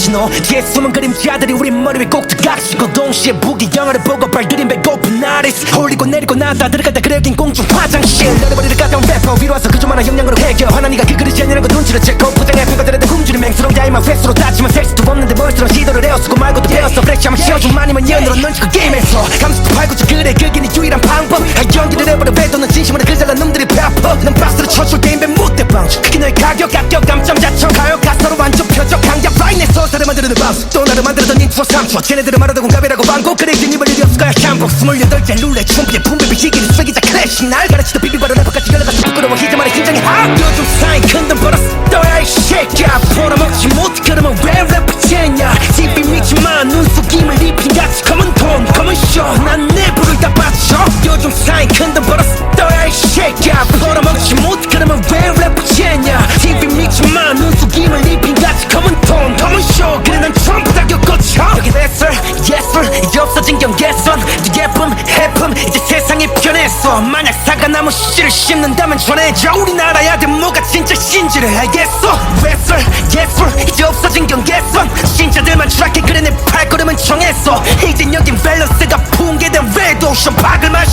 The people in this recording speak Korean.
하지 너 뒤에 숨은 그림자들이 우리 머리 위에 꼭 들어가시고 동시에 부귀영화를 보고 발들인 배고픈 나리스 홀리고 내리고 나다 들어갔다 그래긴 공중 화장실 너의 머리를 가까운 래퍼 위로 와서 그조만한 역량으로 해결 하나 네가 그 그릇이 아니란 거 눈치를 채고 포장해 평가들한테 굶주린 맹수로 야이만 횟수로 따지면 셀 수도 없는데 멀스런 시도를 해왔고 말고도 배웠어. 프레시 한번 씌워준 아니면 연으로 넌지고 게임에서 감수도 팔고쳐 그래 그게 네 유일한 방법. 아, 연기를 해버려 배도는 진심으로 그 잘난 놈들 가격 가격 감점 자청 가요 가사로 완전 표적 강력 라인에 서 사를 만드는 방수 또 나를 만들어던 인트로 3초 쟤네들은 말하다 공감이라고 방고 그래 이제 입을 일이 없을 거야. 샴푸 스물여덟째 룰렛 춤비에 분배비 시기를 쓰기자. 클래식 날 가르치던 비비바로 래퍼까지 연락가서 부끄러워. 희자만의 심장이 하! 요즘 사인 큰돈 벌었어 너야 이 새끼야. 벌어먹지 못해 그러면 왜 래퍼 쟁냐. TV 믿지마 눈속임을 입힌 같이 검은 돈 검은 쇼난 내 부를 다 받쳐 요즘 사인 큰돈 벌었어 없어진 경계선 네 예쁨 해품 이제 세상이 변했어 만약 사과나무 씨를 심는다면 전해줘 우리나라야 뭐가 진짜 신지를 알겠어. yes sir 이제 없어진 경계선. 신자들만 추락해 그래 내 발걸음은 정했어 이젠 여긴 밸런스가 붕괴된 레도션 박을 마셔